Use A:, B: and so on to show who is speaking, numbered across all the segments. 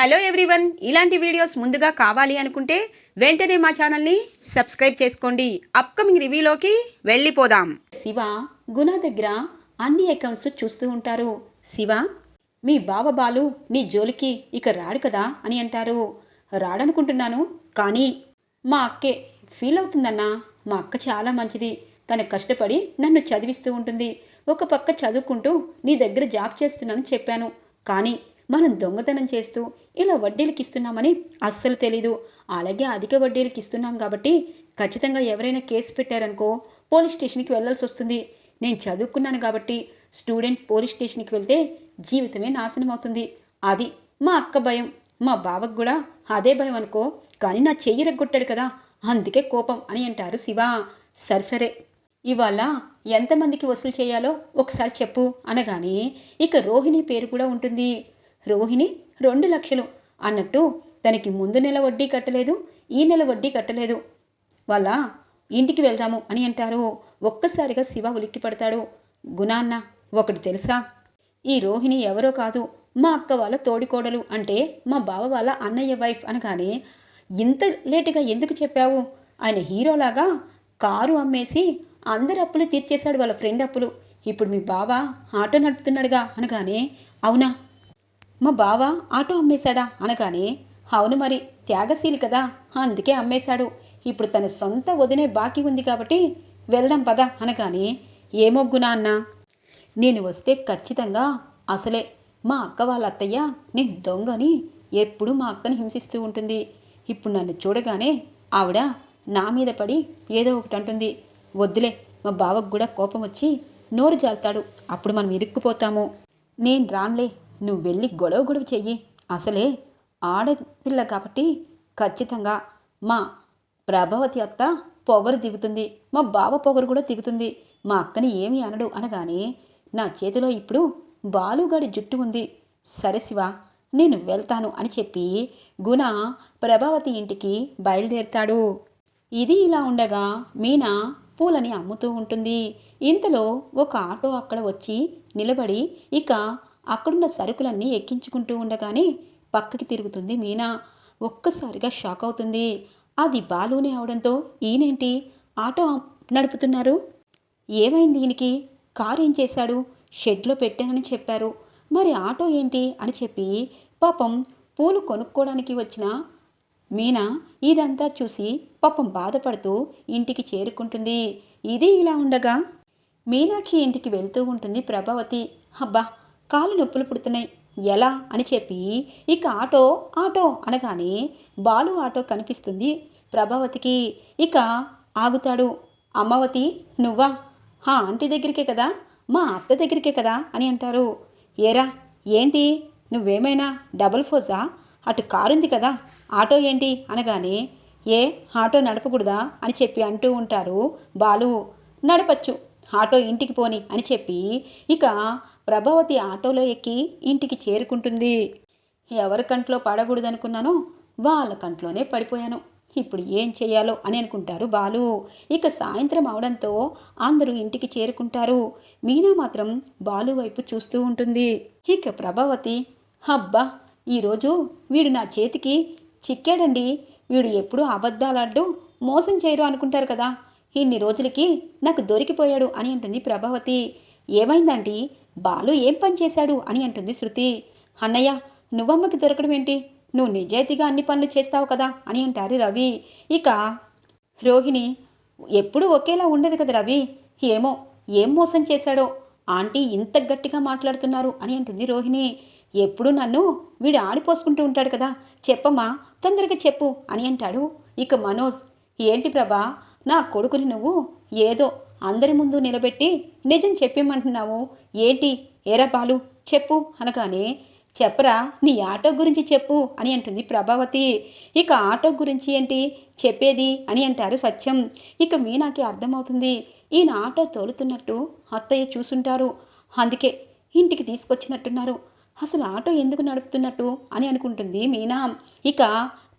A: Hello everyone. ఇలాంటి videos ముందుగా కావాలి అనుకుంటే వెంటనే మా ఛానల్ని సబ్స్క్రైబ్ చేసుకోండి. అప్కమింగ్ రివ్యూలోకి వెళ్ళిపోదాం. శివ గుణ దగ్గర అన్ని అకౌంట్స్ చూస్తూ ఉంటారు. శివ మీ బావ బాలు నీ జోలికి ఇక రాడు కదా అని అంటారు. రాడనుకుంటున్నాను కానీ మా అక్కే ఫీల్ అవుతుందన్నా మా అక్క చాలా మంచిది. తను కష్టపడి నన్ను చదివిస్తూ ఉంటుంది. ఒక పక్క చదువుకుంటూ నీ దగ్గర జాబ్ చేస్తున్నానని చెప్పాను. కానీ మనం దొంగతనం చేస్తూ ఇలా వడ్డీలకి ఇస్తున్నామని అస్సలు తెలీదు. అలాగే అధిక వడ్డీలకి ఇస్తున్నాం కాబట్టి ఖచ్చితంగా ఎవరైనా కేసు పెట్టారనుకో పోలీస్ స్టేషన్కి వెళ్ళాల్సి వస్తుంది. నేను చదువుకున్నాను కాబట్టి స్టూడెంట్ పోలీస్ స్టేషన్కి వెళ్తే జీవితమే నాశనం అవుతుంది అది మా అక్క భయం. మా బావకు కూడా అదే భయం అనుకో. కానీ నా చెయ్యి రగ్గొట్టాడు కదా. అందుకే కోపం అని అంటారు శివ. సరే సరే. ఇవాళ ఎంతమందికి వసూలు చేయాలో ఒకసారి చెప్పు అనగానే ఇక రోహిణి పేరు కూడా ఉంటుంది. రోహిణి రెండు లక్షలు అన్నట్టు తనకి ముందు నెల వడ్డీ కట్టలేదు ఈ నెల వడ్డీ కట్టలేదు. వాళ్ళ ఇంటికి వెళ్దాము అని అంటారు. ఒక్కసారిగా శివ ఉలిక్కి పడతాడు. గుణాన్న ఒకటి తెలుసా? ఈ రోహిణి ఎవరో కాదు మా అక్క వాళ్ళ తోడికోడలు అంటే మా బావ వాళ్ళ అన్నయ్య వైఫ్ అనగానే ఇంత లేటుగా ఎందుకు చెప్పావు? ఆయన హీరోలాగా కారు అమ్మేసి అందరు అప్పులు తీర్చేశాడు వాళ్ళ ఫ్రెండ్ అప్పులు. ఇప్పుడు మీ బావ ఆటో నడుపుతున్నాడుగా అనగానే అవునా? మా బావ ఆటో అమ్మేశాడా? అనగానే అవును మరి త్యాగశీలి కదా అందుకే అమ్మేశాడు. ఇప్పుడు తన సొంత వదినే బాకీ ఉంది కాబట్టి వెళ్దాం పద అనగానే ఏమొగ్గునా అన్నా నేను వస్తే ఖచ్చితంగా అసలే మా అక్క వాళ్ళ అత్తయ్య నేను దొంగని ఎప్పుడూ మా అక్కని హింసిస్తూ ఉంటుంది. ఇప్పుడు నన్ను చూడగానే ఆవిడ నా మీద పడి ఏదో ఒకటి అంటుంది. వద్దులే మా బావకు కూడా కోపం వచ్చి నోరు జాల్తాడు. అప్పుడు మనం ఇరుక్కుపోతాము. నేను రాన్లే నువ్వు వెళ్ళి గొడవ గొడవ చెయ్యి. అసలే ఆడపిల్ల కాబట్టి ఖచ్చితంగా మా ప్రభావతి అత్త పొగరు దిగుతుంది. మా బావ పొగరు కూడా దిగుతుంది. మా అక్కని ఏమి అనడు అనగానే నా చేతిలో ఇప్పుడు బాలుగాడి జుట్టు ఉంది. సరే శివ నేను వెళ్తాను అని చెప్పి గుణ ప్రభావతి ఇంటికి బయలుదేరుతాడు. ఇది ఇలా ఉండగా మీనా పూలని అమ్ముతూ ఉంటుంది. ఇంతలో ఒక ఆటో అక్కడ వచ్చి నిలబడి ఇక అక్కడున్న సరుకులన్నీ ఎక్కించుకుంటూ ఉండగానే పక్కకి తిరుగుతుంది మీనా. ఒక్కసారిగా షాక్ అవుతుంది. అది బాలునే అవడంతో ఈయనేంటి? ఆటో నడుపుతున్నారు? ఏమైంది ఈయనకి? కారు ఏం చేశాడు? షెడ్లో పెట్టానని చెప్పారు. మరి ఆటో ఏంటి? అని చెప్పి పాపం పూలు కొనుక్కోవడానికి వచ్చిన మీనా ఇదంతా చూసి పాపం బాధపడుతూ ఇంటికి చేరుకుంటుంది. ఇది ఇలా ఉండగా? మీనాకి ఇంటికి వెళ్తూ ఉంటుంది ప్రభావతి. అబ్బా! కాలు నొప్పులు పుడుతున్నాయి. ఎలా? అని చెప్పి ఇక ఆటో ఆటో అనగానే బాలు ఆటో కనిపిస్తుంది ప్రభావతికి. ఇక ఆగుతాడు. అమ్మవతి నువ్వా? హా ఆంటీ దగ్గరికే కదా? మా అత్త దగ్గరికే కదా? అని అంటారు. ఏరా ఏంటి? నువ్వేమైనా డబుల్ ఫోజా అటు కారుంది కదా? ఆటో ఏంటి? అనగానే ఏ ఆటో నడపకూడదా? అని చెప్పి అంటూ ఉంటారు బాలు. నడపచ్చు. ఆటో ఇంటికి పోని అని చెప్పి ఇక ప్రభావతి ఆటోలో ఎక్కి ఇంటికి చేరుకుంటుంది. ఎవరి కంట్లో పడకూడదనుకున్నానో వాళ్ళ కంట్లోనే పడిపోయాను. ఇప్పుడు ఏం చేయాలో అని అనుకుంటారు బాలు. ఇక సాయంత్రం అవడంతో అందరూ ఇంటికి చేరుకుంటారు. మీనా మాత్రం బాలు వైపు చూస్తూ ఉంటుంది. ఇక ప్రభావతి అబ్బా ఈరోజు వీడు నా చేతికి చిక్కాడండి. వీడు ఎప్పుడూ అబద్ధాలాడ్డు మోసం చేయరు అనుకుంటారు కదా. ఇన్ని రోజులకి నాకు దొరికిపోయాడు అని అంటుంది ప్రభావతి. ఏమైందండి బాలు ఏం పని చేశాడు అని అంటుంది శృతి. అన్నయ్య నువ్వమ్మకి దొరకడం ఏంటి? నువ్వు నిజాయితీగా అన్ని పనులు చేస్తావు కదా అని అంటారు రవి. ఇక రోహిణి ఎప్పుడూ ఒకేలా ఉండదు కదా రవి. ఏమో ఏం మోసం చేశాడో? ఆంటీ ఇంత గట్టిగా మాట్లాడుతున్నారు అని అంటుంది రోహిణి. ఎప్పుడు నన్ను వీడు ఆడిపోసుకుంటూ ఉంటాడు కదా? చెప్పమ్మా తొందరగా చెప్పు అని అంటాడు. ఇక మనోజ్ ఏంటి ప్రభా నా కొడుకుని నువ్వు ఏదో అందరి ముందు నిలబెట్టి నిజం చెప్పేమంటున్నావు. ఏంటి? ఏరా బాలు? చెప్పు అనగానే చెప్పరా నీ ఆటో గురించి చెప్పు అని అంటుంది ప్రభావతి. ఇక ఆటో గురించి ఏంటి? చెప్పేది అని అంటారు సత్యం. ఇక మీనాకి అర్థమవుతుంది. ఈయన ఆటో తోలుతున్నట్టు అత్తయ్య చూసుంటారు. అందుకే ఇంటికి తీసుకొచ్చినట్టున్నారు. అసలు ఆటో ఎందుకు నడుపుతున్నట్టు అని అనుకుంటుంది మీనా. ఇక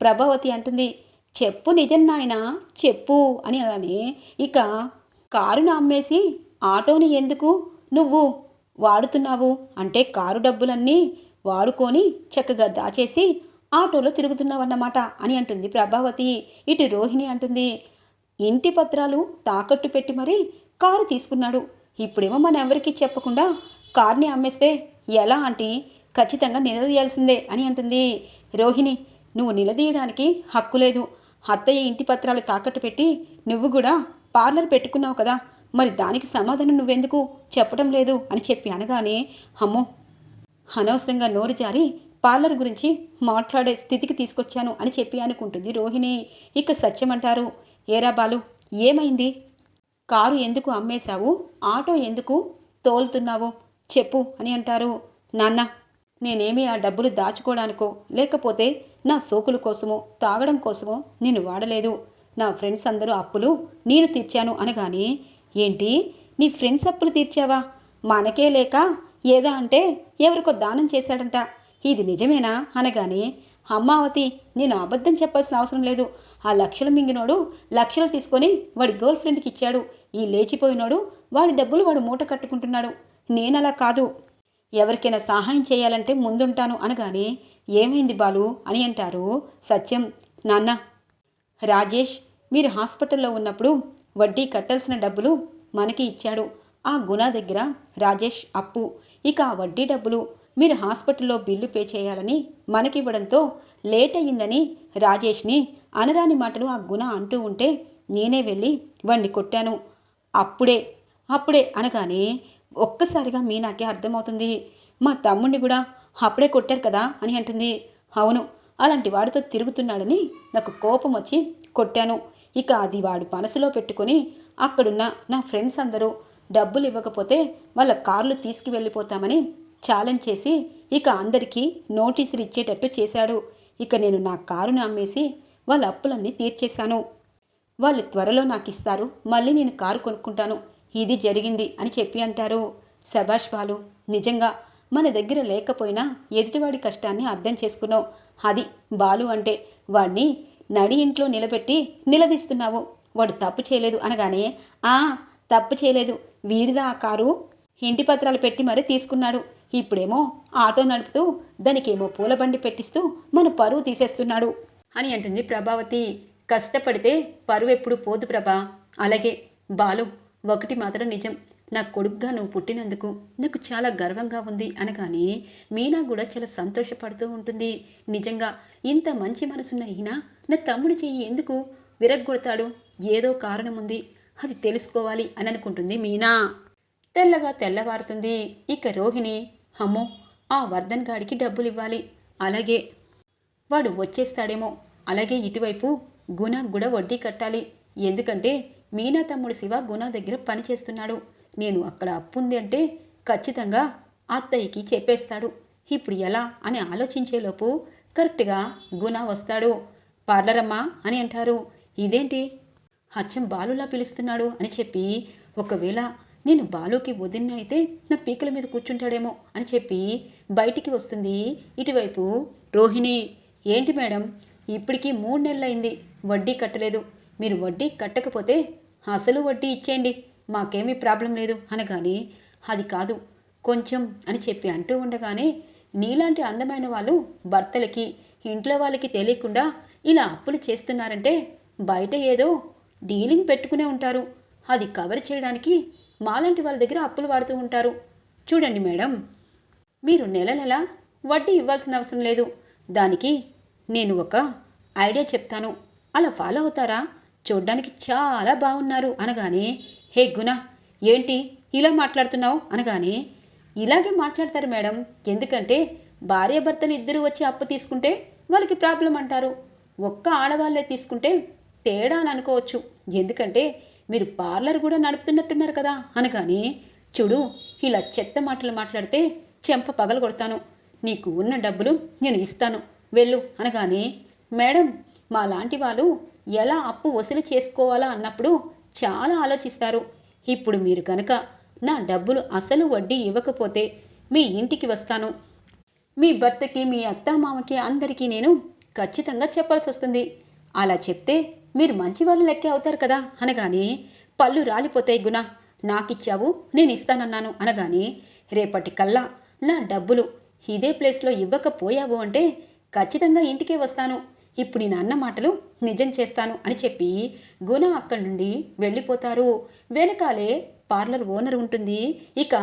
A: ప్రభావతి అంటుంది చెప్పు నిజం నాయనా చెప్పు అని అనగానే ఇక కారును అమ్మేసి ఆటోని ఎందుకు నువ్వు వాడుతున్నావు? అంటే కారు డబ్బులన్నీ వాడుకొని చక్కగా దాచేసి ఆటోలో తిరుగుతున్నావన్నమాట అని అంటుంది ప్రభావతి. ఇటు రోహిణి అంటుంది ఇంటి పత్రాలు తాకట్టు పెట్టి మరీ కారు తీసుకున్నాడు. ఇప్పుడేమో మన ఎవరికి చెప్పకుండా కార్ని అమ్మేస్తే ఎలా అంటే ఖచ్చితంగా నిలదీయాల్సిందే అని అంటుంది. రోహిణి నువ్వు నిలదీయడానికి హక్కు లేదు. అత్తయ్య ఇంటి పత్రాలు తాకట్టు పెట్టి నువ్వు కూడా పార్లర్ పెట్టుకున్నావు కదా మరి దానికి సమాధానం నువ్వెందుకు? చెప్పడం లేదు అని చెప్పి అనగానే అమ్మో అనవసరంగా నోరు జారి పార్లర్ గురించి మాట్లాడే స్థితికి తీసుకొచ్చాను అని చెప్పి అనుకుంటుంది రోహిణి. ఇక సత్యమంటారు. ఏరా బాలు ఏమైంది? కారు ఎందుకు అమ్మేశావు? ఆటో ఎందుకు తోలుతున్నావు? చెప్పు అని అంటారు. నాన్న నేనేమీ ఆ డబ్బులు దాచుకోవడానికో లేకపోతే నా సోకుల కోసమో తాగడం కోసమో నేను వాడలేదు. నా ఫ్రెండ్స్ అందరూ అప్పులు నేను తీర్చాను అనగానే ఏంటి? నీ ఫ్రెండ్స్ అప్పులు తీర్చావా? మనకే లేక ఏదో అంటే ఎవరికో దానం చేశాడంట. ఇది నిజమేనా? అనగానే అమ్మావతి నేను అబద్ధం చెప్పాల్సిన అవసరం లేదు. ఆ లక్షలు మింగినోడు లక్షలు తీసుకొని వాడి గర్ల్ ఫ్రెండ్కి ఇచ్చాడు. ఈ లేచిపోయినోడు వాడి డబ్బులు వాడు మూట కట్టుకుంటున్నాడు. నేనలా కాదు. ఎవరికైనా సహాయం చేయాలంటే ముందుంటాను అనగానే ఏమైంది బాలు? అని అంటారు సత్యం. నాన్న రాజేష్ మీరు హాస్పిటల్లో ఉన్నప్పుడు వడ్డీ కట్టాల్సిన డబ్బులు మనకి ఇచ్చాడు. ఆ గుణ దగ్గర రాజేష్ అప్పు. ఇక ఆ వడ్డీ డబ్బులు మీరు హాస్పిటల్లో బిల్లు పే చేయాలని మనకివ్వడంతో లేట్ అయ్యిందని రాజేష్ని అనరాని మాటలు ఆ గుణ అంటూ ఉంటే నేనే వెళ్ళి వాణ్ణి కొట్టాను. అప్పుడే అప్పుడే అనగానే ఒక్కసారిగా మీనాకే అర్థమవుతుంది మా తమ్ముడిని కూడా అప్పుడే కొట్టారు కదా అని అంటుంది. అవును అలాంటి వాడితో తిరుగుతున్నాడని నాకు కోపం వచ్చి కొట్టాను. ఇక అది వాడు మనసులో పెట్టుకొని అక్కడున్న నా ఫ్రెండ్స్ అందరూ డబ్బులు ఇవ్వకపోతే వాళ్ళ కార్లు తీసుకువెళ్ళిపోతామని ఛాలెంజ్ చేసి ఇక అందరికీ నోటీసులు ఇచ్చేటట్టు చేశాడు. ఇక నేను నా కారును అమ్మేసి వాళ్ళ అప్పులన్నీ తీర్చేశాను. వాళ్ళు త్వరలో నాకు ఇస్తారు మళ్ళీ నేను కారు కొనుక్కుంటాను. ఇది జరిగింది అని చెప్పి అంటారు. శభాష్ బాలు నిజంగా మన దగ్గర లేకపోయినా ఎదుటివాడి కష్టాన్ని అర్థం చేసుకున్నావు అది బాలు అంటే వాడిని నడి ఇంట్లో నిలబెట్టి నిలదీస్తున్నావు. వాడు తప్పు చేయలేదు అనగానే ఆ తప్పు చేయలేదు. వీడిదా ఆ కారు? ఇంటి పత్రాలు పెట్టి మరీ తీసుకున్నాడు. ఇప్పుడేమో ఆటో నడుపుతూ దానికేమో పూల బండి పెట్టిస్తూ మన పరువు తీసేస్తున్నాడు అని అంటుంది ప్రభావతి. కష్టపడితే పరువు ఎప్పుడు పోదు ప్రభా. అలాగే బాలు ఒకటి మాత్రం నిజం. నా కొడుకుగా నువ్వు పుట్టినందుకు నాకు చాలా గర్వంగా ఉంది అనగానే మీనా కూడా చాలా సంతోషపడుతూ ఉంటుంది. నిజంగా ఇంత మంచి మనసున్న ఈయన నా తమ్ముడి చెయ్యి ఎందుకు విరగ్గొడతాడు? ఏదో కారణం ఉంది. అది తెలుసుకోవాలి అని అనుకుంటుంది మీనా. తెల్లగా తెల్లవారుతుంది. ఇక రోహిణి అమ్మో ఆ వర్ధన్ గాడికి డబ్బులు ఇవ్వాలి. అలాగే వాడు వచ్చేస్తాడేమో. అలాగే ఇటువైపు గుణ కూడా వడ్డీ కట్టాలి. ఎందుకంటే మీనా తమ్ముడు శివ గుణ దగ్గర పని చేస్తున్నాడు. నేను అక్కడ అప్పుంది అంటే ఖచ్చితంగా అత్తయ్యకి చెప్పేస్తాడు. ఇప్పుడు ఎలా అని ఆలోచించేలోపు కరెక్ట్గా గుణ వస్తాడు. పార్లరమ్మా అని అంటారు. ఇదేంటి? అచ్చం బాలులా పిలుస్తున్నాడు అని చెప్పి ఒకవేళ నేను బాలుకి వదిన్న అయితే నా పీకల మీద కూర్చుంటాడేమో అని చెప్పి బయటికి వస్తుంది. ఇటువైపు రోహిణి ఏంటి మేడం? ఇప్పటికీ మూడు నెలలైంది. వడ్డీ కట్టలేదు. మీరు వడ్డీ కట్టకపోతే అసలు వడ్డీ ఇచ్చేయండి. మాకేమీ ప్రాబ్లం లేదు అనగానే అది కాదు కొంచెం అని చెప్పి అంటూ ఉండగానే నీలాంటి అందమైన వాళ్ళు భర్తలకి ఇంట్లో వాళ్ళకి తెలియకుండా ఇలా అప్పులు చేస్తున్నారంటే బయట ఏదో డీలింగ్ పెట్టుకునే ఉంటారు. అది కవర్ చేయడానికి మాలాంటి వాళ్ళ దగ్గర అప్పులు వాడుతూ ఉంటారు. చూడండి మేడం మీరు నెల నెల వడ్డీ ఇవ్వాల్సిన అవసరం లేదు. దానికి నేను ఒక ఐడియా చెప్తాను. అలా ఫాలో అవుతారా? చూడ్డానికి చాలా బాగున్నారు అనగానే హే గుణ ఏంటి ఇలా మాట్లాడుతున్నావు? అనగానే ఇలాగే మాట్లాడతారు మేడం. ఎందుకంటే భార్యాభర్తలు ఇద్దరు వచ్చి అప్పు తీసుకుంటే వాళ్ళకి ప్రాబ్లం అంటారు. ఒక్క ఆడవాళ్ళే తీసుకుంటే తేడా అని అనుకోవచ్చు. ఎందుకంటే మీరు పార్లర్ కూడా నడుపుతున్నట్టున్నారు కదా. అనగానే చూడు ఇలా చెత్త మాటలు మాట్లాడితే చెంప పగలు కొడతాను. నీకు ఉన్న డబ్బులు నేను ఇస్తాను. వెళ్ళు. అనగానే మేడం మా లాంటి వాళ్ళు ఎలా అప్పు వసూలు చేసుకోవాలా అన్నప్పుడు చాలా ఆలోచిస్తారు. ఇప్పుడు మీరు కనుక నా డబ్బులు అసలు వడ్డీ ఇవ్వకపోతే మీ ఇంటికి వస్తాను. మీ భర్తకి మీ అత్తామామకి అందరికీ నేను ఖచ్చితంగా చెప్పాల్సి వస్తుంది. అలా చెప్తే మీరు మంచి వాళ్ళు లెక్కే అవుతారు కదా అనగానే పళ్ళు రాలిపోతాయి గుణ. నాకిచ్చావు నేను ఇస్తానన్నాను అనగానే రేపటి కల్లా నా డబ్బులు ఇదే ప్లేస్లో ఇవ్వకపోయావు అంటే ఖచ్చితంగా ఇంటికే వస్తాను. ఇప్పుడు నేను అన్న మాటలు నిజం చేస్తాను అని చెప్పి గుణ అక్కడి నుండి వెళ్ళిపోతారు. వెనకాలే పార్లర్ ఓనర్ ఉంటుంది. ఇక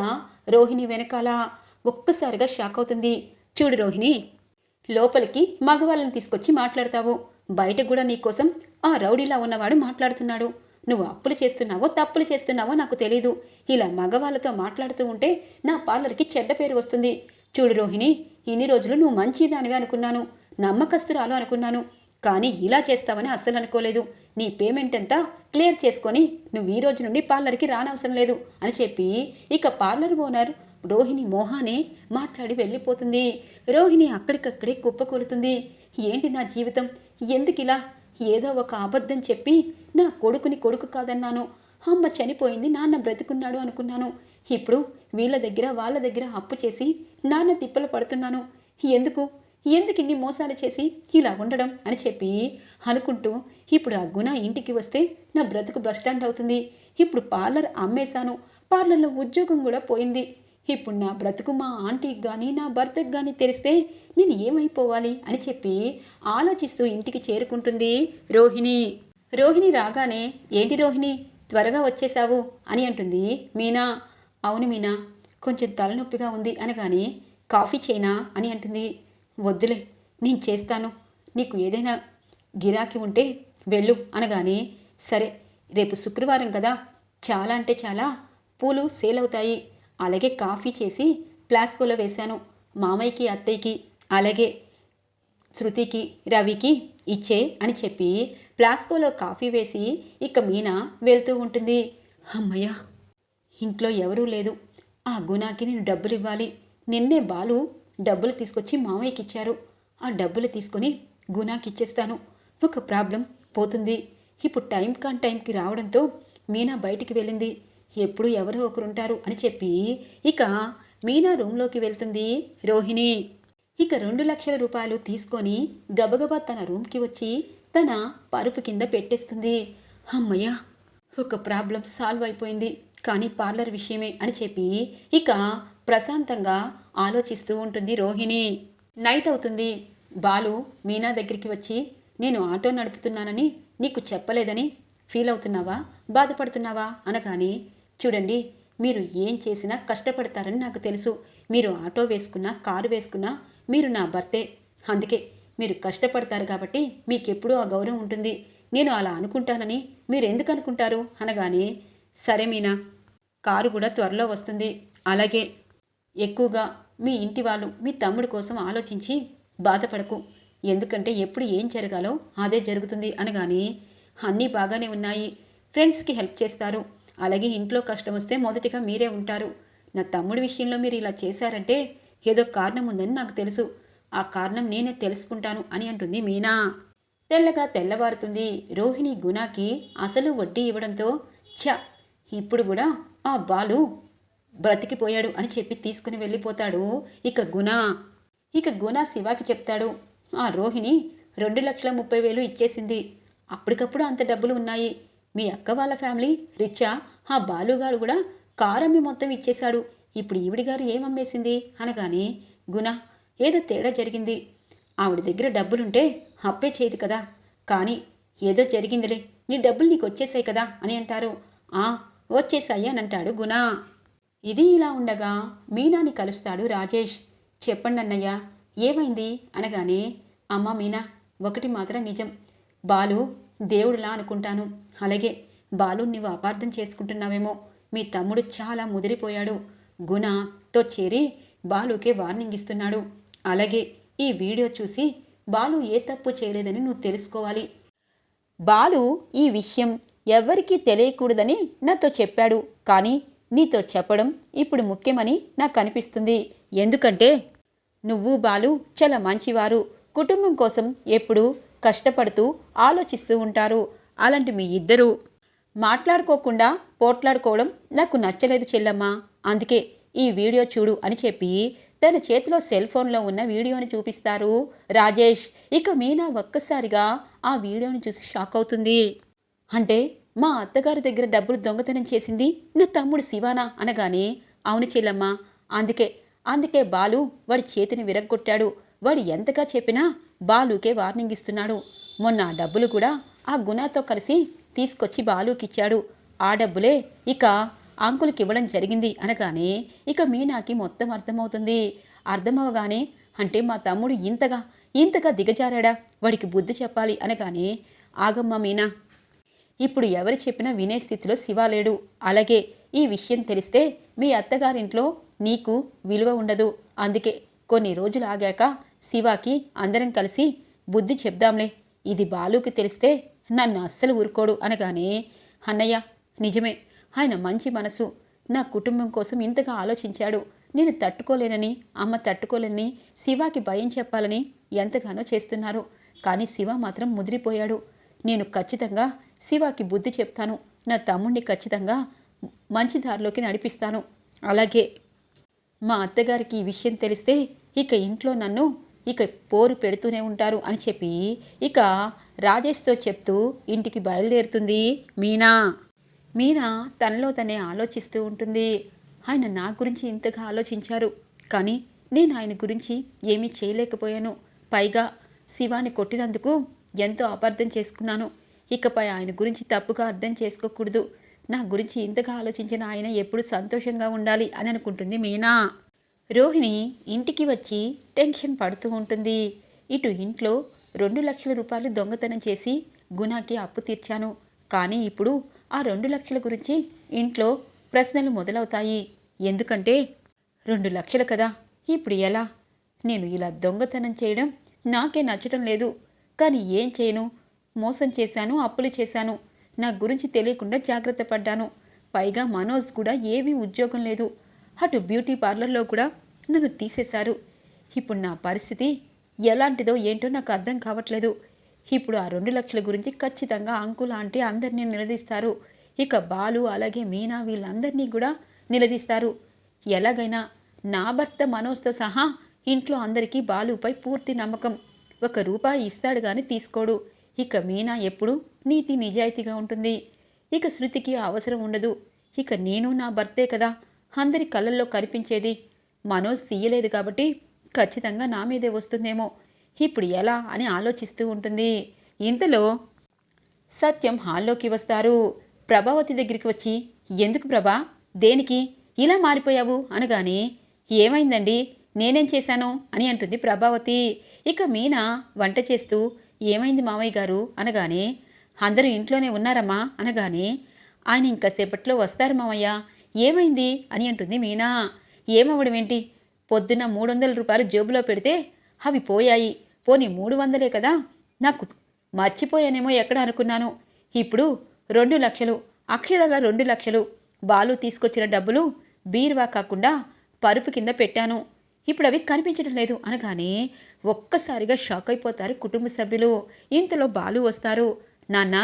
A: రోహిణి వెనకాల ఒక్కసారిగా షాక్ అవుతుంది. చూడు రోహిణి లోపలికి మగవాళ్ళని తీసుకొచ్చి మాట్లాడతావు. బయట కూడా నీకోసం ఆ రౌడీలా ఉన్నవాడు మాట్లాడుతున్నాడు. నువ్వు అప్పులు చేస్తున్నావో తప్పులు చేస్తున్నావో నాకు తెలీదు. ఇలా మగవాళ్ళతో మాట్లాడుతూ ఉంటే నా పార్లర్కి చెడ్డ పేరు వస్తుంది. చూడు రోహిణి ఇన్ని రోజులు నువ్వు మంచిదానివి అనుకున్నాను. నమ్మకస్తురాలు అనుకున్నాను. కానీ ఇలా చేస్తావని అస్సలు అనుకోలేదు. నీ పేమెంట్ అంతా క్లియర్ చేసుకొని నువ్వు ఈ రోజు నుండి పార్లర్కి రానవసరం లేదు అని చెప్పి ఇక పార్లర్ ఓనర్ రోహిణి మోహానే మాట్లాడి వెళ్ళిపోతుంది. రోహిణి అక్కడికక్కడే కుప్పకూలుతుంది ఏంటి నా జీవితం? ఎందుకు ఇలా? ఏదో ఒక అబద్ధం చెప్పి నా కొడుకుని కొడుకు కాదన్నాను. అమ్మ చనిపోయింది నాన్న బ్రతికున్నాడు అనుకున్నాను. ఇప్పుడు వీళ్ళ దగ్గర వాళ్ళ దగ్గర అప్పు చేసి నాన్న తిప్పలు పడుతున్నాను. ఎందుకు? ఎందుకు ఇన్ని మోసాలు చేసి ఇలా ఉండడం అని చెప్పి అనుకుంటూ ఇప్పుడు ఆ గుణ ఇంటికి వస్తే నా బ్రతుకు బస్టాండ్ అవుతుంది. ఇప్పుడు పార్లర్ అమ్మేశాను. పార్లర్లో ఉద్యోగం కూడా పోయింది. ఇప్పుడు నా బ్రతుకు మా ఆంటీకి కానీ నా భర్తకు కానీ తెలిస్తే నేను ఏమైపోవాలి అని చెప్పి ఆలోచిస్తూ ఇంటికి చేరుకుంటుంది రోహిణి. రోహిణి రాగానే ఏంటి రోహిణి త్వరగా వచ్చేసావు అని అంటుంది మీనా. అవును మీనా కొంచెం తలనొప్పిగా ఉంది అనగానే కాఫీ చేయనా అని అంటుంది వద్దులే నేను చేస్తాను. నీకు ఏదైనా గిరాకీ ఉంటే వెళ్ళు అనగానే సరే రేపు శుక్రవారం కదా. చాలా అంటే చాలా పూలు సేల్ అవుతాయి. అలాగే కాఫీ చేసి ప్లాస్కోలో వేశాను. మామయ్యకి అత్తయ్యకి అలాగే శృతికి రవికి ఇచ్చే అని చెప్పి ప్లాస్కోలో కాఫీ వేసి ఇక మీనా వెళ్తూ ఉంటుంది. అమ్మయ్య ఇంట్లో ఎవరూ లేదు ఆ గుణాకి నేను డబ్బులు ఇవ్వాలి నిన్నే బాలు డబ్బులు తీసుకొచ్చి మామయ్యకి ఇచ్చారు ఆ డబ్బులు తీసుకొని గుణాకి ఇచ్చేస్తాను ఒక ప్రాబ్లం పోతుంది. ఇప్పుడు టైం కాన్ టైంకి రావడంతో మీనా బయటికి వెళ్ళింది. ఎప్పుడు ఎవరో ఒకరుంటారు అని చెప్పి ఇక మీనా రూమ్లోకి వెళ్తుంది రోహిణి. ఇక రెండు లక్షల రూపాయలు తీసుకొని గబగబా తన రూమ్కి వచ్చి తన పరుపు కింద పెట్టేస్తుంది. అమ్మయ్య ఒక ప్రాబ్లం సాల్వ్ అయిపోయింది. కానీ పార్లర్ విషయమే అని చెప్పి ఇక ప్రశాంతంగా ఆలోచిస్తూ ఉంటుంది రోహిణి. నైట్ అవుతుంది. బాలు మీనా దగ్గరికి వచ్చి నేను ఆటో నడుపుతున్నానని నీకు చెప్పలేదని ఫీల్ అవుతున్నావా? బాధపడుతున్నావా? అనగాని చూడండి మీరు ఏం చేసినా కష్టపడతారని నాకు తెలుసు. మీరు ఆటో వేసుకున్నా కారు వేసుకున్నా మీరు నా భర్తే. అందుకే మీరు కష్టపడతారు కాబట్టి మీకెప్పుడూ ఆ గౌరవం ఉంటుంది. నేను అలా అనుకుంటానని మీరు ఎందుకు అనుకుంటారు? అనగానే సరే మీనా కారు కూడా త్వరలో వస్తుంది. అలాగే ఎక్కువగా మీ ఇంటి వాళ్ళు మీ తమ్ముడి కోసం ఆలోచించి బాధపడకు. ఎందుకంటే ఎప్పుడు ఏం జరగాలో అదే జరుగుతుంది అనగానే అన్నీ బాగానే ఉన్నాయి. ఫ్రెండ్స్కి హెల్ప్ చేస్తారు. అలాగే ఇంట్లో కష్టం వస్తే మొదటిగా మీరే ఉంటారు. నా తమ్ముడి విషయంలో మీరు ఇలా చేశారంటే ఏదో కారణం ఉందని నాకు తెలుసు. ఆ కారణం నేనే తెలుసుకుంటాను అని అంటుంది మీనా. తెల్లగా తెల్లవారుతుంది. రోహిణి గుణాకి అసలు వడ్డీ ఇవ్వడంతో ఛ! ఇప్పుడు కూడా ఆ బాలు బ్రతికిపోయాడు అని చెప్పి తీసుకుని వెళ్ళిపోతాడు. ఇక గుణ ఇక గుణ శివాకి చెప్తాడు ఆ రోహిణి రెండు లక్షల ముప్పై వేలు ఇచ్చేసింది. అప్పటికప్పుడు అంత డబ్బులు ఉన్నాయి. మీ అక్క వాళ్ళ ఫ్యామిలీ రిచ్చా ఆ బాలుగాడు కూడా కారమ్మి మొత్తం ఇచ్చేశాడు. ఇప్పుడు ఈవిడి గారు ఏమమ్మేసింది అనగానే గుణ ఏదో తేడా జరిగింది. ఆవిడ దగ్గర డబ్బులుంటే అప్పే చేయదు కదా. కానీ ఏదో జరిగిందిలే. నీ డబ్బులు నీకు వచ్చేసాయి కదా అని అంటారు. ఆ వచ్చేసాయి అని అంటాడు గుణ. ఇది ఇలా ఉండగా మీనాని కలుస్తాడు రాజేష్. చెప్పండి అన్నయ్య ఏమైంది? అనగానే అమ్మ మీనా ఒకటి మాత్రం నిజం. బాలు దేవుడిలా అనుకుంటాను. అలాగే బాలు నువ్వు అపార్థం చేసుకుంటున్నావేమో. మీ తమ్ముడు చాలా ముదిరిపోయాడు. గుణతో చేరి బాలుకే వార్నింగ్ ఇస్తున్నాడు. అలాగే ఈ వీడియో చూసి బాలు ఏ తప్పు చేయలేదని నువ్వు తెలుసుకోవాలి. బాలు ఈ విషయం ఎవ్వరికీ తెలియకూడదని నాతో చెప్పాడు. కానీ నీతో చెప్పడం ఇప్పుడు ముఖ్యమని నాకు అనిపిస్తుంది. ఎందుకంటే నువ్వు బాలు చాలా మంచివారు. కుటుంబం కోసం ఎప్పుడూ కష్టపడుతూ ఆలోచిస్తూ ఉంటారు. అలాంటి మీ ఇద్దరూ మాట్లాడుకోకుండా పోట్లాడుకోవడం నాకు నచ్చలేదు చెల్లమ్మ. అందుకే ఈ వీడియో చూడు అని చెప్పి తన చేతిలో సెల్ ఫోన్లో ఉన్న వీడియోని చూపిస్తారు. రాజేష్ ఇక మీనా ఒక్కసారిగా ఆ వీడియోని చూసి షాక్ అవుతుంది. అంటే మా అత్తగారి దగ్గర డబ్బులు దొంగతనం చేసింది నా తమ్ముడు శివానా అనగానే అవును చెల్లమ్మ అందుకే అందుకే బాలు వాడి చేతిని విరగ్గొట్టాడు. వాడు ఎంతగా చెప్పినా బాలుకే వార్నింగ్ ఇస్తున్నాడు. మొన్న ఆ డబ్బులు కూడా ఆ గుణాతో కలిసి తీసుకొచ్చి బాలుకిచ్చాడు. ఆ డబ్బులే ఇక అంకుల్కి ఇవ్వడం జరిగింది అనగానే ఇక మీనాకి మొత్తం అర్థమవుతుంది. అర్థమవగానే అంటే మా తమ్ముడు ఇంతగా ఇంతగా దిగజారాడా? వాడికి బుద్ధి చెప్పాలి అనగానే ఆగమ్మ మీనా ఇప్పుడు ఎవరు చెప్పినా వినే స్థితిలో శివ లేడు. అలాగే ఈ విషయం తెలిస్తే మీ అత్తగారింట్లో నీకు విలువ ఉండదు. అందుకే కొన్ని రోజులు ఆగాక శివాకి అందరం కలిసి బుద్ధి చెప్దాంలే. ఇది బాలుకి తెలిస్తే నన్ను అస్సలు ఊరుకోడు అనగానే అన్నయ్య నిజమే. ఆయన మంచి మనసు. నా కుటుంబం కోసం ఇంతగా ఆలోచించాడు. నేను తట్టుకోలేనని అమ్మ తట్టుకోలేనని శివాకి భయం చెప్పాలని ఎంతగానో చేస్తున్నారు. కానీ శివ మాత్రం ముదిరిపోయాడు. నేను ఖచ్చితంగా శివాకి బుద్ధి చెప్తాను. నా తమ్ముణ్ణి ఖచ్చితంగా మంచి దారిలోకి నడిపిస్తాను. అలాగే మా అత్తగారికి ఈ విషయం తెలిస్తే ఇక ఇంట్లో నన్ను ఇక పోరు పెడుతూనే ఉంటారు అని చెప్పి ఇక రాజేష్తో చెప్తూ ఇంటికి బయలుదేరుతుంది మీనా. మీనా తనలో తనే ఆలోచిస్తూ ఉంటుంది. ఆయన నా గురించి ఇంతగా ఆలోచించారు. కానీ నేను ఆయన గురించి ఏమీ చేయలేకపోయాను. పైగా శివాని కొట్టినందుకు ఎంతో అపార్థం చేసుకున్నాను. ఇకపై ఆయన గురించి తప్పుగా అర్థం చేసుకోకూడదు. నా గురించి ఇంతగా ఆలోచించిన ఆయన ఎప్పుడు సంతోషంగా ఉండాలి అని అనుకుంటుంది మీనా. రోహిణి ఇంటికి వచ్చి టెన్షన్ పడుతూ ఉంటుంది. ఇటు ఇంట్లో రెండు లక్షల రూపాయలు దొంగతనం చేసి గుణాకి అప్పు తీర్చాను. కానీ ఇప్పుడు ఆ రెండు లక్షల గురించి ఇంట్లో ప్రశ్నలు మొదలవుతాయి. ఎందుకంటే రెండు లక్షలు కదా. ఇప్పుడు ఎలా? నేను ఇలా దొంగతనం చేయడం నాకే నచ్చడం లేదు. కానీ ఏం చేయను? మోసం చేశాను అప్పులు చేశాను. నా గురించి తెలియకుండా జాగ్రత్త పడ్డాను. పైగా మనోజ్ కూడా ఏమీ ఉద్యోగం లేదు. అటు బ్యూటీ పార్లర్లో కూడా నన్ను తీసేశారు. ఇప్పుడు నా పరిస్థితి ఎలాంటిదో ఏంటో నాకు అర్థం కావట్లేదు. ఇప్పుడు ఆ రెండు లక్షల గురించి ఖచ్చితంగా అంకుల్ ఆంటీ అందరినీ నిలదీస్తారు. ఇక బాలు అలాగే మీనా వీళ్ళందరినీ కూడా నిలదీస్తారు. ఎలాగైనా నా భర్త మనోజ్తో సహా ఇంట్లో అందరికీ బాలుపై పూర్తి నమ్మకం. ఒక రూపాయి ఇస్తాడు కానీ తీసుకోడు. ఇక మీనా ఎప్పుడు నీతి నిజాయితీగా ఉంటుంది. ఇక శృతికి అవసరం ఉండదు. ఇక నేను నా భర్తే కదా. అందరి కళ్ళల్లో కనిపించేది. మనోజ్ తీయలేదు కాబట్టి ఖచ్చితంగా నా మీదే వస్తుందేమో. ఇప్పుడు ఎలా అని ఆలోచిస్తూ ఉంటుంది. ఇంతలో సత్యం హాల్లోకి వస్తారు. ప్రభావతి దగ్గరికి వచ్చి ఎందుకు ప్రభా? దేనికి? ఇలా మారిపోయావు? అనగానే ఏమైందండి? నేనేం చేశాను? అని అంటుంది ప్రభావతి. ఇక మీనా వంట చేస్తూ ఏమైంది మామయ్య గారు? అనగానే అందరూ ఇంట్లోనే ఉన్నారమ్మా అనగానే ఆయన ఇంకాసేపట్లో వస్తారు మామయ్య. ఏమైంది? అని అంటుంది మీనా. ఏమవ్వడం ఏంటి? పొద్దున్న మూడు వందల రూపాయలు జేబులో పెడితే అవి పోయాయి. పోనీ మూడు వందలే కదా? నాకు మర్చిపోయానేమో ఎక్కడ అనుకున్నాను. ఇప్పుడు రెండు లక్షలు అక్షరాల రెండు లక్షలు. బాలు తీసుకొచ్చిన డబ్బులు బీరువా కాకుండా పరుపు కింద పెట్టాను. ఇప్పుడు అవి కనిపించడం లేదు అనగానే ఒక్కసారిగా షాక్ అయిపోతారు కుటుంబ సభ్యులు. ఇంతలో బాలు వస్తారు. నాన్న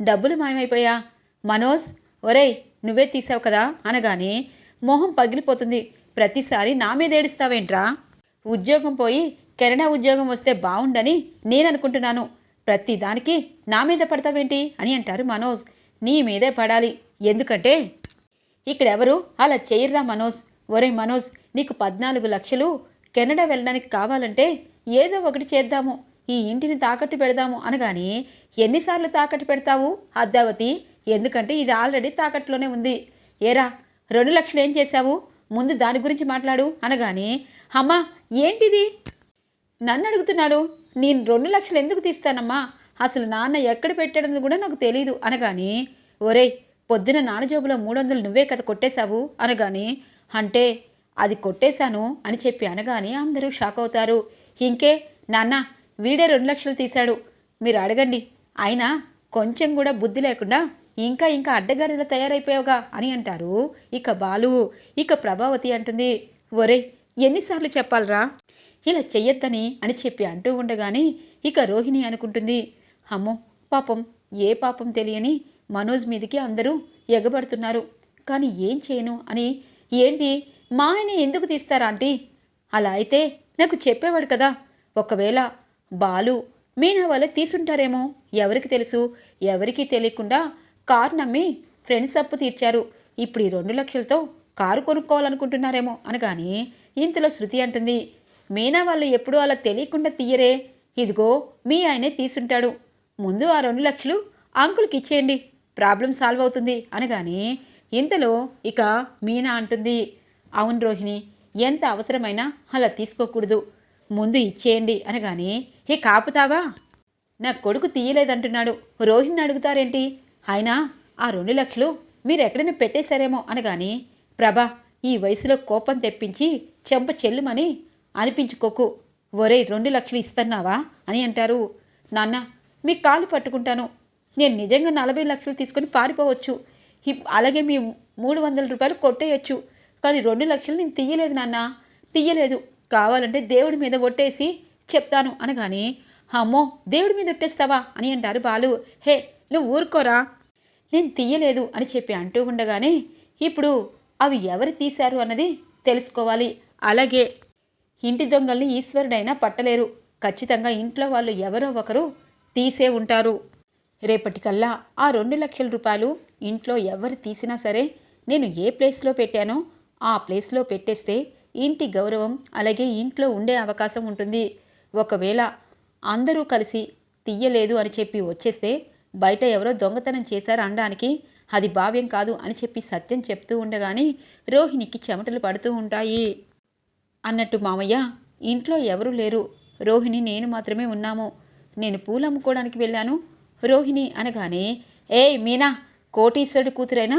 A: డబ్బులు మాయమైపోయా? మనోజ్ ఒరేయ్ నువ్వే తీసావు కదా? అనగానే మొహం పగిలిపోతుంది. ప్రతిసారి నా మీద ఏడుస్తావేంట్రా? ఉద్యోగం పోయి కెనడా ఉద్యోగం వస్తే బాగుండని నేను అనుకుంటున్నాను నా మీద పడతావేంటి అని అంటారు మనోజ్. నీ మీదే పడాలి. ఎందుకంటే ఇక్కడెవరు అలా చేయర్రా మనోజ్. ఒరే మనోజ్ నీకు పద్నాలుగు లక్షలు కెనడా వెళ్ళడానికి కావాలంటే ఏదో ఒకటి చేద్దాము. ఈ ఇంటిని తాకట్టు పెడదాము అనగానే ఎన్నిసార్లు తాకట్టు పెడతావు అద్దావతి? ఎందుకంటే ఇది ఆల్రెడీ తాకట్టులోనే ఉంది. ఏరా రెండు లక్షలు ఏం చేశావు? ముందు దాని గురించి మాట్లాడు అనగానే అమ్మా ఏంటిది? నన్ను అడుగుతున్నాడు. నేను రెండు లక్షలు ఎందుకు తీస్తానమ్మా? అసలు నాన్న ఎక్కడ పెట్టాడని కూడా నాకు తెలియదు అనగాని ఒరేయ్ పొద్దున నాన్న జోబులో మూడు వందలు నువ్వే కథ కొట్టేశావు. అనగానే అంటే అది కొట్టేశాను అని చెప్పి అనగానే అందరూ షాక్ అవుతారు. ఇంకే నాన్న వీడే రెండు లక్షలు తీశాడు. మీరు అడగండి. అయినా కొంచెం కూడా బుద్ధి లేకుండా ఇంకా ఇంకా అడ్డగాడిలా తయారైపోయావుగా అని అంటారు ఇక బాలు. ఇక ప్రభావతి అంటుంది ఒరే ఎన్నిసార్లు చెప్పాలరా? ఇలా చెయ్యొద్దని అని చెప్పి అంటూ ఉండగానే ఇక రోహిణి అనుకుంటుంది అమ్మో పాపం ఏ పాపం తెలియని మనోజ్ మీదకి అందరూ ఎగబడుతున్నారు. కానీ ఏం చేయను అని ఏంటి? మా ఆయన ఎందుకు తీస్తారా ఆంటీ? అలా అయితే నాకు చెప్పేవాడు కదా. ఒకవేళ బాలు మీనా వాళ్ళే తీసుంటారేమో ఎవరికి తెలుసు? ఎవరికీ తెలియకుండా కారు నమ్మి ఫ్రెండ్స్ అప్పు తీర్చారు. ఇప్పుడు ఈ రెండు లక్షలతో కారు కొనుక్కోవాలనుకుంటున్నారేమో అనగాని ఇంతలో శృతి అంటుంది మీనా వాళ్ళు ఎప్పుడూ అలా తెలియకుండా తీయరే. ఇదిగో మీ ఆయనే తీసుంటాడు. ముందు ఆ రెండు లక్షలు అంకుల్కి ఇచ్చేయండి. ప్రాబ్లం సాల్వ్ అవుతుంది. అనగానే ఇంతలో ఇక మీనా అంటుంది అవును రోహిణి ఎంత అవసరమైనా అలా తీసుకోకూడదు. ముందు ఇచ్చేయండి అనగానే హే కాపుతావా? నా కొడుకు తీయలేదంటున్నాడు. రోహిణి అడుగుతారేంటి? అయినా ఆ రెండు లక్షలు మీరు ఎక్కడైనా పెట్టేశారేమో అనగానే ప్రభా ఈ వయసులో కోపం తెప్పించి చెంప చెల్లుమని అనిపించుకోకు. ఒరే రెండు లక్షలు ఇస్తున్నావా? అని అంటారు. నాన్న మీ కాలు పట్టుకుంటాను. నేను నిజంగా నలభై లక్షలు తీసుకొని పారిపోవచ్చు. అలాగే మీ మూడు వందల రూపాయలు కొట్టేయచ్చు. కానీ రెండు లక్షలు నేను తీయలేదు నాన్న. తీయలేదు. కావాలంటే దేవుడి మీద ఒట్టేసి చెప్తాను అనగానే అమ్మో దేవుడి మీద ఒట్టేస్తావా? అని అంటారు బాలు. హే నువ్వు ఊరుకోరా. నేను తీయలేదు అని చెప్పి అంటూ ఉండగానే ఇప్పుడు అవి ఎవరు తీశారు అన్నది తెలుసుకోవాలి. అలాగే ఇంటి దొంగల్ని ఈశ్వరుడైనా పట్టలేరు. ఖచ్చితంగా ఇంట్లో వాళ్ళు ఎవరో ఒకరు తీసే ఉంటారు. రేపటికల్లా ఆ రెండు లక్షల రూపాయలు ఇంట్లో ఎవరు తీసినా సరే నేను ఏ ప్లేస్లో పెట్టానో ఆ ప్లేస్లో పెట్టేస్తే ఇంటి గౌరవం అలాగే ఇంట్లో ఉండే అవకాశం ఉంటుంది. ఒకవేళ అందరూ కలిసి తీయలేదు అని చెప్పి వచ్చేస్తే బయట ఎవరో దొంగతనం చేశారు అనడానికి అది భావ్యం కాదు అని చెప్పి సత్యం చెప్తూ ఉండగానే రోహిణికి చెమటలు పడుతూ ఉంటాయి. అన్నట్టు మామయ్య ఇంట్లో ఎవరూ లేరు. రోహిణి నేను మాత్రమే ఉన్నాము. నేను పూలు అమ్ముకోవడానికి వెళ్ళాను. రోహిణి అనగానే ఏయ్ మీనా కోటీశ్వరుడు కూతురైనా?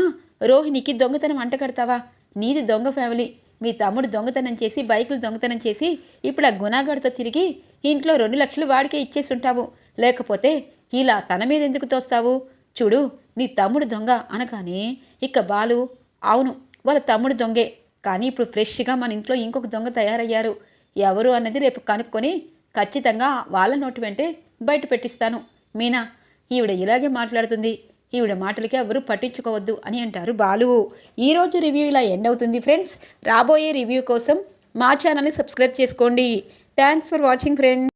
A: రోహిణికి దొంగతనం అంటగడతావా నీది దొంగ ఫ్యామిలీ. మీ తమ్ముడు దొంగతనం చేసి బైకులు దొంగతనం చేసి ఇప్పుడు ఆ గుణాగాడితో తిరిగి ఇంట్లో రెండు లక్షలు వాడికే ఇచ్చేసి ఉంటావు లేకపోతే ఇలా తన మీద ఎందుకు తోస్తావు? చూడు నీ తమ్ముడు దొంగ అనగానే ఇక బాలు అవును వాళ్ళ తమ్ముడు దొంగే. కానీ ఇప్పుడు ఫ్రెష్గా మన ఇంట్లో ఇంకొక దొంగ తయారయ్యారు. ఎవరు అన్నది రేపు కనుక్కొని ఖచ్చితంగా వాళ్ళ నోటి వెంటే బయట పెట్టిస్తాను. మీనా ఈవిడ ఇలాగే మాట్లాడుతుంది. ఈవిడ మాటలకి ఎవరు పట్టించుకోవద్దు అని అంటారు బాలు. ఈరోజు రివ్యూ ఇలా ఎండ్ అవుతుంది ఫ్రెండ్స్. రాబోయే రివ్యూ కోసం మా ఛానల్ని సబ్స్క్రైబ్ చేసుకోండి. Thanks for watching friends